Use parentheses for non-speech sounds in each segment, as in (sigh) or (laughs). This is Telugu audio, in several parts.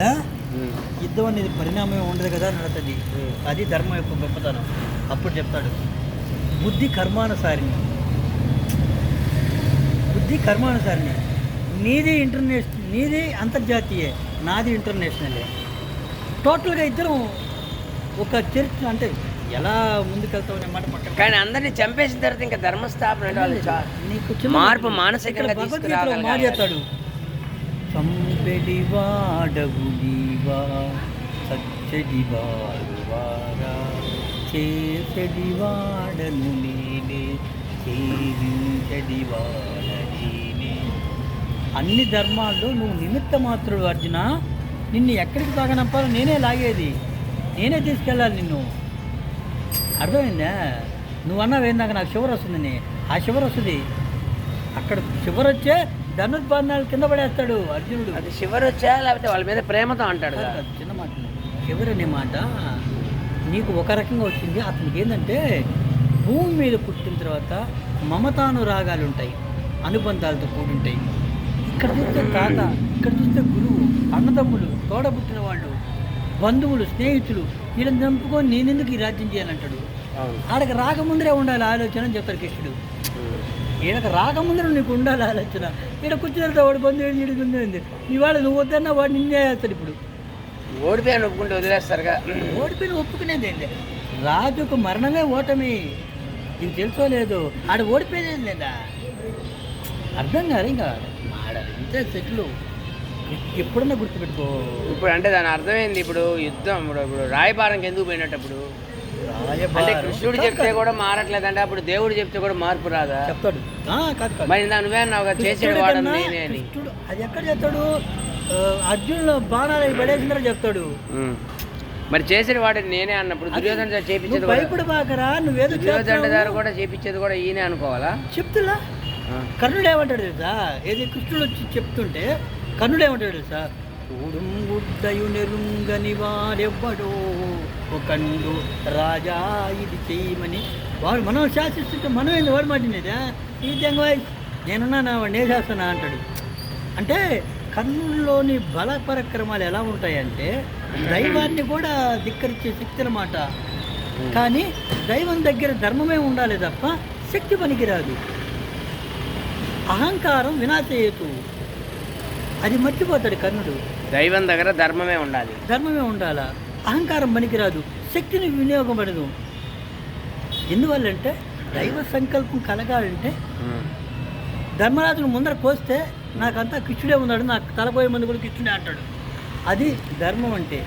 యుద్ధం అనేది పరిణామం ఉండదు కదా నడుతుంది అది ధర్మం యొక్క గొప్పతనం. అప్పుడు చెప్తాడు బుద్ధి కర్మానుసారిని బుద్ధి కర్మానుసారిని నీది ఇంటర్నేషనల్ నీది అంతర్జాతీయే నాది ఇంటర్నేషనలే. టోటల్గా ఇద్దరం ఒక చరిత్ర అంటే ఎలా ముందుకెళ్తాం అనే మాట పక్కన కానీ అందరిని చంపేసిన తర్వాత ఇంకా ధర్మస్థాపన నీకు మార్పు. మానసికంగా ఇక్కడ భగవద్గీతలో ఒక మాట తీసుకురాగలగాలి. చెప్తాడు చంపెడివాడవు నీవా? సత్యదివారువారా చేసడివాడను నేనే సేవించడివాడనే అన్ని ధర్మాల్లో నువ్వు నిమిత్త మాత్రుడు అర్జున. నిన్ను ఎక్కడికి తాగనంపాలో నేనే లాగేది. నేనే తీసుకెళ్ళాలి నిన్ను. అర్థమైందా? నువ్వు అన్నావు ఏందాక నాకు షుగర్ వస్తుందని ఆ షుగర్ వస్తుంది అక్కడ షుగర్ వచ్చే ధనుర్బాణాలు కింద పడేస్తాడు అర్జునుడు. అది శివరు వచ్చా? లేకపోతే వాళ్ళ మీద ప్రేమతో అంటాడు చిన్న మాట. షుగర్ అనే మాట నీకు ఒక రకంగా వచ్చింది. అతనికి ఏంటంటే భూమి మీద పుట్టిన తర్వాత మమతానురాగాలు ఉంటాయి అనుబంధాలతో కూడి ఉంటాయి ఇక్కడ చూస్తే తాత ఇక్కడ చూస్తే గురువు అన్నదమ్ములు తోడబుట్టిన వాళ్ళు బంధువులు స్నేహితులు వీళ్ళని చంపుకొని నేనెందుకు ఈ రాజ్యం చేయాలంటాడు? అవును. ఆడకి రాకముందరే ఉండాలి ఆలోచన అని చెప్తాడు కృష్ణుడు. ఈడకి రాకముందర నీకు ఉండాలి ఆలోచన. ఈడ కూర్చున్న వాడు బంధువులు ఈడుకుంది ఇవాళ నువ్వు వద్దన్నా వాడు నిన్నే చేస్తాడు ఇప్పుడు. ఓడిపోయాను ఒప్పుకుంటే వదిలేస్తారుగా. ఓడిపోయిన ఒప్పుకునేది ఏంటి రాజుకు మరణమే ఓటమి. నీకు తెలుసో లేదు? ఆడ ఓడిపోయేది లేదా? అర్థం కాదు ఇంకా. ఆడ ఇంతే సెట్లు. ఎప్పుడన్నా గుర్తుపెట్టుకో. ఇప్పుడు అంటే దాని అర్థమైంది ఇప్పుడు? యుద్ధం ఇప్పుడు ఇప్పుడు రాయబారంకి ఎందుకు పోయినట్టప్పుడు అంటే. కృష్ణుడు చెప్తే. కూడా మారట్లేదంటే అప్పుడు దేవుడు చెప్తే కూడా మార్పు రాదా చెప్తాడు మరి ఇందా నువ్వే అన్నావు చేసేడు నేనే అని కృష్ణుడు అది ఎక్కడ చెప్తాడు అర్జునుడు బాణాలు పడేసిన చెప్తాడు. మరి చేసేది వాడిని నేనే అన్నప్పుడు దుర్యోధన చేపించేది భయపడు బాకరా నువ్వేదో దుర్యోధన. గారు కూడా చేపించేది కూడా ఈయనే అనుకోవాలా చెప్తులా. కర్ణుడు ఏమంటాడు తెలుసా ఏది కృష్ణుడు వచ్చి చెప్తుంటే కర్ణుడు ఏమంటాడు తెలుసా కూడుంగుడ్డయు నెరుంగని వాడెవ్వడో ఒకండు రాజా ఇది చేయమని. వాడు మనం శాసిస్తుంటే మనం ఏంది వాడు మాటినేదా ఈ దెంగ నేనున్నా నా వాడిని చేస్తానా అంటాడు? అంటే కర్ణుల్లోని బల పరాక్రమాలు ఎలా ఉంటాయంటే దైవాన్ని కూడా ధిక్కరించే శక్తి అన్నమాట. కానీ దైవం దగ్గర ధర్మమే ఉండాలి తప్ప శక్తి పనికిరాదు. అహంకారం వినాశేతు అది మర్చిపోతాడు కర్ణుడు. దైవం దగ్గర ధర్మమే ఉండాలి. ధర్మమే ఉండాలా? అహంకారం పనికిరాదు శక్తిని వినియోగపడదు ఎందువల్లంటే దైవ సంకల్పం కలగాలంటే. ధర్మరాజును ముందర కోస్తే నాకంతా కృష్ణుడే ఉన్నాడు నాకు తలపోయే ముందు కూడా కృష్ణుడే అంటాడు. అది ధర్మం అంటే.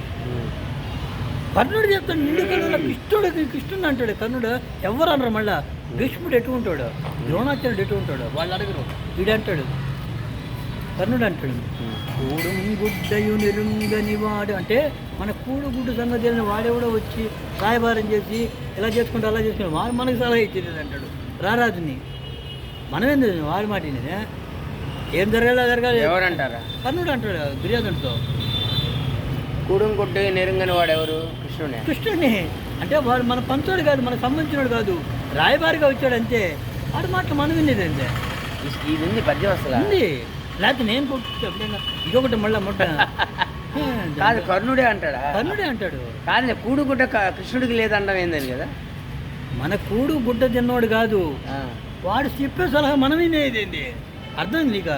కర్ణుడు చెప్తాడు నిండు కర్ణుడు కృష్ణుడు కృష్ణుడు అంటాడు. కర్ణుడు ఎవరు అనరు మళ్ళా. భీష్ముడు ఎటు ఉంటాడు? ద్రోణాచార్యుడు ఎటు ఉంటాడు? వాళ్ళు అడగరు. వీడు అంటాడు కర్ణుడు అంటాడు. కూడు గుడ్డయు నిరుంగని వాడు. అంటే మన కూడు గుడ్డు సంగతి తెలియని వాడెవడో వచ్చి రాయబారం చేసి ఇలా చేసుకుంటూ అలా చేసుకుంటూ వాడు మనకు సలహా ఇచ్చేది అంటాడు. రారాజుని మనమేం తెలియదు వాడి మాట? ఏం జరగాలో జరగాలి. ఎవరంటారా? కర్ణుడు అంటాడు దుర్యోధనుడితో. కూడుం కొట్టు నెరుంగని వాడు ఎవరు కృష్ణుడే. కృష్ణుడిని అంటే వాడు మన పంచోడు కాదు మనకు సంబంధించినోడు కాదు. రాయబారిగా వచ్చాడు అంతే వాడి మాటలు మనం వినేది అంతే. ఇది ఉంది పద్యం వస్తుందా లేకపోతే నేను కొట్టు ఎప్పుడైనా ఇదొకటి మళ్ళీ ముట్ట. (laughs) కాదు కర్ణుడే అంటాడా? కర్ణుడే అంటాడు. కాదు కూడు గుడ్డ కృష్ణుడికి లేదండం ఏందని కదా? మన కూడు గుడ్డ తిన్నోడు కాదు. వాడు చెప్పే సలహా మనం వినేది అర్థం నీక?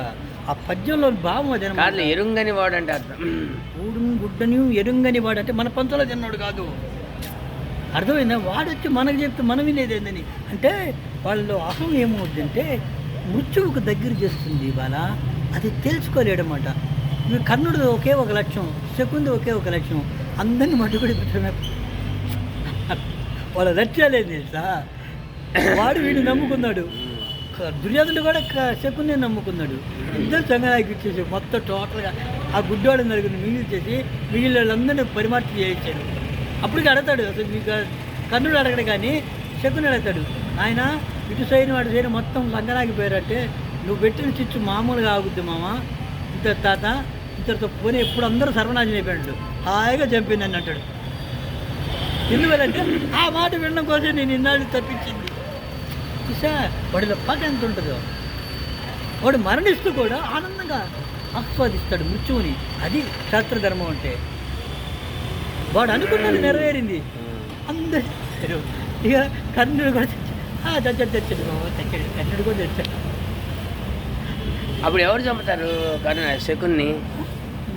ఆ పద్యంలో భావం అది కాదు ఎరుంగని వాడు అంటే అర్థం. కూడు గుడ్డని ఎరుంగని వాడు అంటే మన పంచలో తిన్నాడు కాదు. అర్థమైందా? వాడు వచ్చి మనకు చెప్తే మనం వినేది ఏందని అంటే వాళ్ళు అహం ఏమవుద్దంటే మృత్యువుకు దగ్గర చేస్తుంది ఇవాళ అది తెలుసుకోలేడమాట కర్ణుడు ఒకే ఒక లక్ష్యం శకుంది ఒకే ఒక లక్ష్యం. అందరిని మట్టుకుడి పెట్టడమే వాళ్ళ లక్ష్యాలు ఏంది తెలుసా? వాడు వీడు నమ్ముకున్నాడు. దుర్యోధనుడు కూడా శకుని నమ్ముకున్నాడు. ఇద్దరు సంగనాయకు ఇచ్చేసి మొత్తం టోటల్గా ఆ గుడ్డోడు నలుగురిని మిగిలి చేసి మిగిలిన వాళ్ళందరినీ పరిమార్చి చేయించాడు. అప్పటికి అడతాడు అసలు మీకు కర్ణుడు అడగడు కానీ శకుని అడగతాడు ఆయన ఇటు సైన్ వాడు సైడ్ మొత్తం సంగనాకి పోయారంటే నువ్వు పెట్టిన చిచ్చు మామూలుగా ఆగుద్ది మామ. ఇంత తాత ఇంతటితో పోనీ ఎప్పుడు అందరూ సర్వనాశనం అయిపోయాడు హాయిగా చంపిందని అంటాడు. ఎందువల్లంటే ఆ మాట వినడం కోసం నేను ఇన్నాళ్ళు తప్పించింది. చూసా వాడిలో పగ ఎంత ఉంటుందో. వాడు మరణిస్తూ కూడా ఆనందంగా ఆస్వాదిస్తాడు మృత్యువుని. అది శాస్త్రధర్మం అంటే. వాడు అనుకున్నది నెరవేరింది. అందరు ఇక కర్ణుడు కూడా చచ్చాడు. ఆ, చచ్చాడు చచ్చాడు. బాబు చచ్చాడు. కర్ణుడు కూడా తెచ్చాడు అప్పుడు ఎవరు చంపుతారు? కానీ శకుని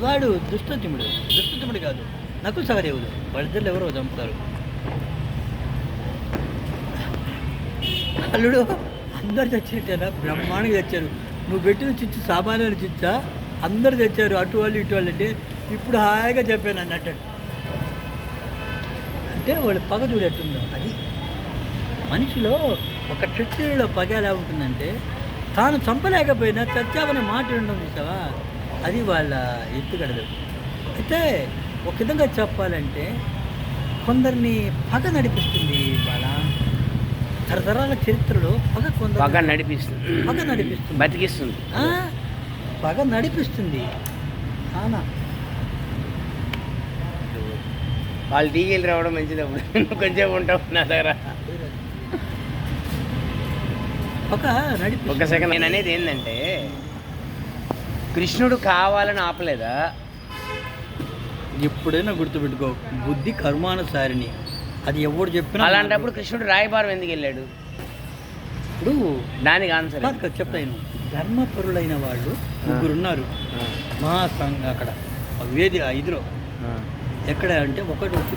వాడు దుష్టతిముడు. దుష్టతిముడు కాదు. నకుల సహదేవుడు వాళ్ళిద్దరు ఎవరో చంపుతారు. అల్లుడు అందరు తెచ్చినట్టేనా బ్రహ్మాండంగా తెచ్చారు నువ్వు పెట్టిన చిచ్చు సామాన్యుల చిచ్చా? అందరు తెచ్చారు అటు వాళ్ళు ఇటు వాళ్ళు అంటే ఇప్పుడు హాయిగా చెప్పాను అన్నట్టు అంటే వాళ్ళు పగ చూడేట్టుందో అది. మనిషిలో ఒక క్షత్రియులో పగ ఎలా ఉంటుందంటే తాను చంపలేకపోయినా చచ్చావనే మాట ఉండడం చూసావా? అది వాళ్ళ ఎత్తుగడదు అయితే ఒక విధంగా చెప్పాలంటే కొందరిని పగ నడిపిస్తుంది వాళ్ళ తరతరాల చరిత్రలో పగ కొందరు పగ నడిపిస్తుంది. పగ నడిపిస్తుంది. బతికిస్తుంది. పగ నడిపిస్తుంది. చాలా వాళ్ళు టీగీలు రావడం మంచిది. కొంచెం ఉంటావు నా దగ్గర. నడిపి ఒక సెకండ్ నేను అనేది ఏంటంటే కృష్ణుడు కావాలని ఆపలేదా? ఎప్పుడైనా గుర్తుపెట్టుకో బుద్ధి కర్మానుసారిని. అది ఎవడు చెప్పినా అలాంటప్పుడు కృష్ణుడు రాయబారం ఎందుకు వెళ్ళాడు? ఇప్పుడు దానికి ఆన్సర్ కాదు చెప్తాను ధర్మపరులైన వాళ్ళు ముగ్గురు ఉన్నారు మా సంఘ అక్కడ వేది ఆ. ఇదిలో ఎక్కడ అంటే ఒకటి వచ్చి